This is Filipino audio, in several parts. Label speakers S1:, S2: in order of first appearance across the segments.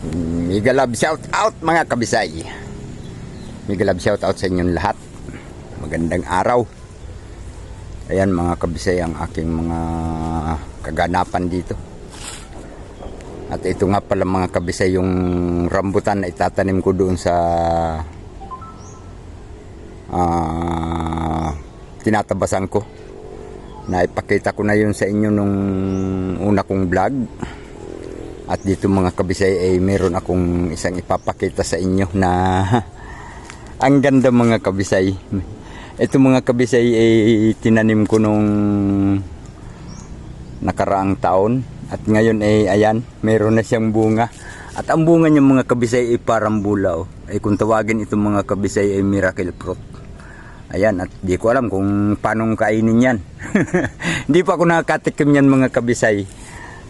S1: Mega love shout out mga kabisay. Mega love shout out sa inyong lahat. Magandang araw. Ayan mga kabisay ang aking mga kaganapan dito. At ito nga pala mga kabisay yung rambutan na itatanim ko doon sa ah tinatabasan ko. Na ipakita ko na yun sa inyo nung una kong vlog. At dito mga kabisay ay meron akong isang ipapakita sa inyo na ang ganda mga kabisay. Ito mga kabisay ay tinanim ko nung nakaraang taon. At ngayon ay ayan, meron na siyang bunga. At ang bunga niya mga kabisay ay parang bulaw. Ay kung tawagin itong mga kabisay ay miracle fruit. Ayan, at di ko alam kung paano kainin yan. Hindi pa ako nakakatikim yan mga kabisay.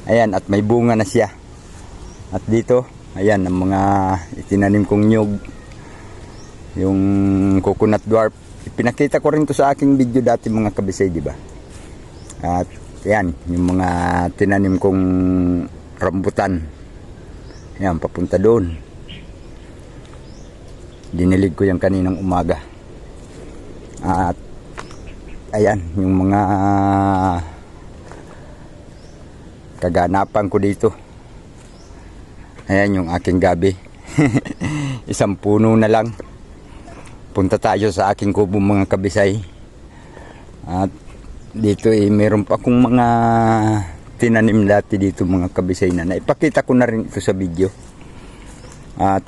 S1: Ayan, at may bunga na siya. At dito, ayan, ang mga itinanim kong nyug. Yung coconut dwarf. Pinakita ko rin to sa aking video dati mga kabisay, di ba? At ayan, yung mga tinanim kong rambutan. Ayan, papunta doon. Dinilig ko yan kaninang umaga. At ayan, yung mga kaganapan ko dito. Ayan yung aking gabi. Isang puno na lang. Punta tayo sa aking kubo mga kabisay. At dito eh, meron pa akong mga tinanim dati dito mga kabisay na naipakita ko na rin ito sa video. At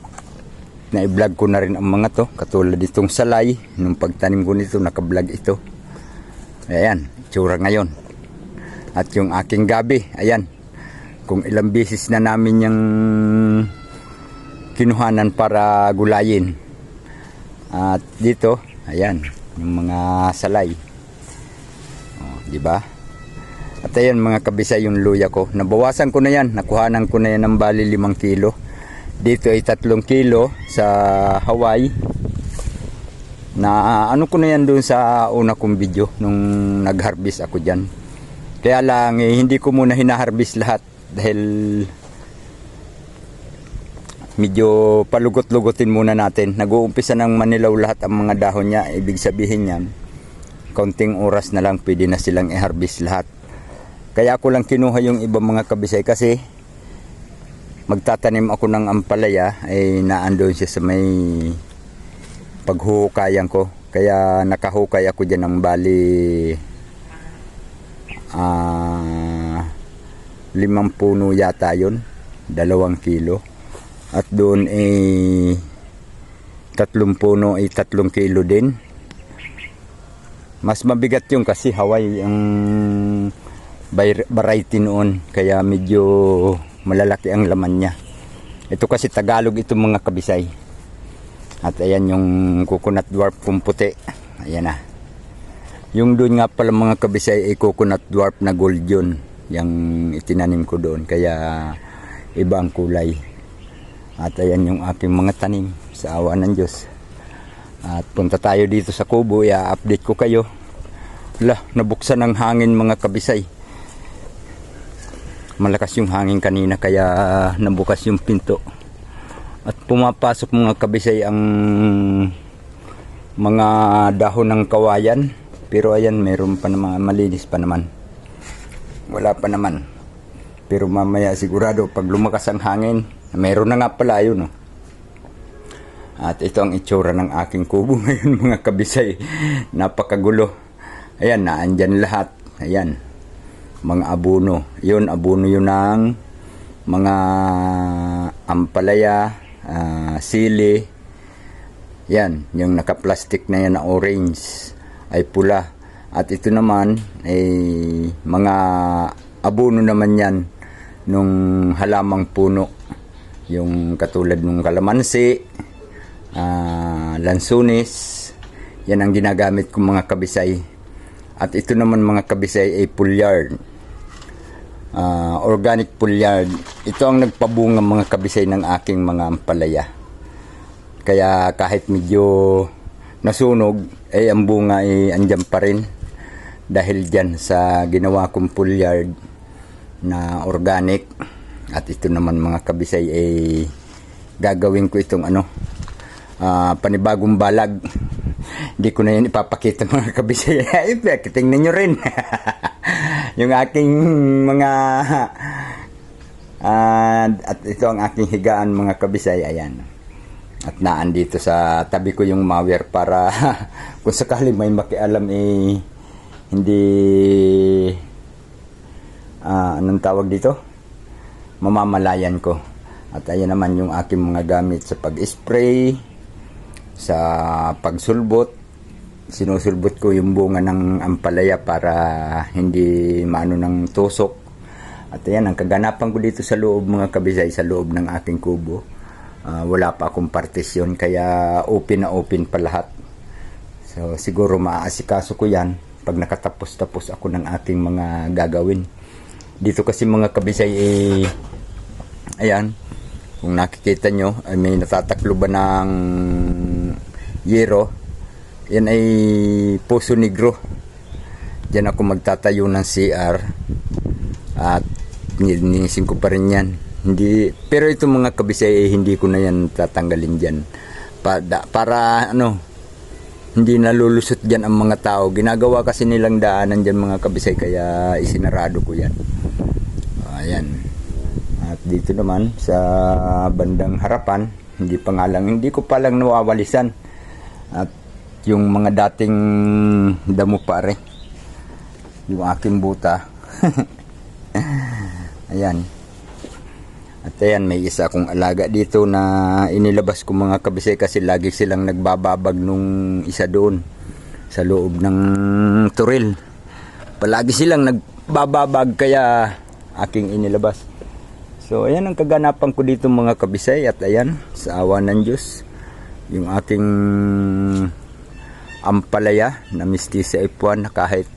S1: na-vlog ko na rin ang mga to. Katulad itong salay. Nung pagtanim ko nito, naka-vlog ito. Ayan, tsura ngayon. At yung aking gabi, ayan. Kung ilang beses na namin yung kinuhanan para gulayin. At dito, ayan, yung mga salay. Oh, di ba? At ayan mga kabisa yung luya ko. Nabawasan ko na yan. Nakuhanan ko na yan ng bali 5 kilo. Dito ay 3 kilo sa Hawaii. Na ano ko na yan doon sa una kong video nung nag-harvest ako dyan. Kaya lang eh, hindi ko muna hinaharvest lahat dahil medyo palugot-lugotin muna natin. Nag-uumpisa ng manilaw lahat ang mga dahon niya. Ibig sabihin yan, kaunting oras na lang pwede na silang i-harvest lahat. Kaya ako lang kinuha yung ibang mga kabisay kasi magtatanim ako ng ampalaya ay naandun siya sa may paghuhukayan ko. Kaya nakahukay ako dyan ng bali ah limang puno yata yun. Dalawang kilo. At doon ay tatlong puno ay tatlong kilo din. Mas mabigat yung kasi Hawaii ang variety noon. Kaya medyo malalaki ang laman niya. Ito kasi Tagalog itong mga kabisay. At ayan yung coconut dwarf kung puti. Ayan na. Yung doon nga pala mga kabisay ay coconut dwarf na gold yun. Yung itinanim ko doon. Kaya iba ang kulay. At ayan yung aking mga tanim sa awa ng Diyos. At punta tayo dito sa kubo. I-update ko kayo. Hala, nabuksan ng hangin mga kabisay. Malakas yung hangin kanina kaya nabukas yung pinto. At pumapasok mga kabisay ang mga dahon ng kawayan. Pero ayan, meron pa naman, malinis pa naman. Wala pa naman. Pero mamaya sigurado pag lumakas ang hangin, meron na nga pala yun. No? At ito ang itsura ng aking kubo ngayon mga kabisay. Napakagulo. Ayan, naandyan lahat. Ayan, mga abuno. Yun, abuno yun ng mga ampalaya, uh, sili. Yan, yung naka-plastic na yan na orange ay pula. At ito naman ay mga abuno naman yan nung halamang puno. Yung katulad ng kalamansi, uh, lansunis, yan ang ginagamit kong mga kabisay. At ito naman mga kabisay ay pulyard. Uh, organic pulyard. Ito ang nagpabunga mga kabisay ng aking mga ampalaya. Kaya kahit medyo nasunog, ay ang bunga ay andyan pa rin. Dahil dyan sa ginawa kong pulyard na organic At ito naman mga kabisay ay gagawin ko itong ano ah, panibagong balag. Hindi ko na yan ipapakita mga kabisay. Ay, tingnan nyo rin. yung aking mga ah, at ito ang aking higaan mga kabisay. Ayan. At naan dito sa tabi ko yung mawer para kung sakali may makialam eh hindi ah, anong tawag dito? Mamamalayan ko. At ayan naman yung aking mga gamit sa pag-spray, sa pagsulbot. Sinusulbot ko yung bunga ng ampalaya para hindi maano ng tusok. At ayan, ang kaganapan ko dito sa loob mga kabisay, sa loob ng aking kubo. Ah, wala pa akong partisyon, kaya open na open pa lahat. So, siguro maaasikaso ko yan pag nakatapos-tapos ako ng aking mga gagawin. Dito kasi mga kabisay, eh, ayan, kung nakikita nyo, ay may natataklo ba ng yero. Yan ay Puso Negro. Diyan ako magtatayo ng CR. At nilinisin ko pa rin yan. Hindi, pero ito mga kabisay, eh, hindi ko na yan tatanggalin dyan. Pa, para ano, hindi nalulusot dyan ang mga tao. Ginagawa kasi nilang daanan dyan mga kabisay, kaya isinarado ko yan. Ayan. At dito naman sa bandang harapan, hindi pa nga lang, hindi ko pa lang nawawalisan. At yung mga dating damo pare, yung aking buta. ayan. At ayan, may isa akong alaga dito na inilabas ko mga kabisay kasi lagi silang nagbababag nung isa doon sa loob ng turil. Palagi silang nagbababag kaya aking inilabas. So ayan ang kaganapan ko dito mga kabisay at ayan sa awa ng Diyos yung aking ampalaya na mistisa ipuan na kahit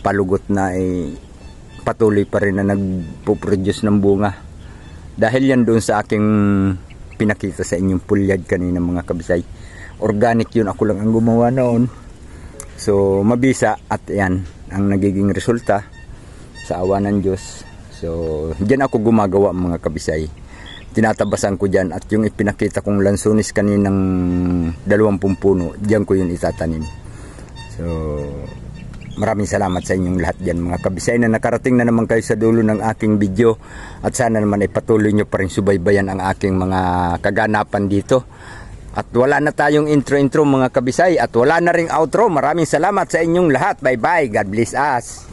S1: palugot na ay patuloy pa rin na nagpo-produce ng bunga. Dahil yan doon sa aking pinakita sa inyong pulyad kanina mga kabisay. Organic yun, ako lang ang gumawa noon. So mabisa at yan ang nagiging resulta sa awa ng Diyos. So diyan ako gumagawa mga kabisay. Tinatabasan ko dyan at yung ipinakita kong lansonis kaninang dalawampung puno, diyan ko yun itatanim. So Maraming salamat sa inyong lahat dyan mga kabisay na nakarating na naman kayo sa dulo ng aking video at sana naman ay patuloy nyo pa rin subaybayan ang aking mga kaganapan dito. At wala na tayong intro-intro mga kabisay at wala na ring outro. Maraming salamat sa inyong lahat. Bye-bye. God bless us.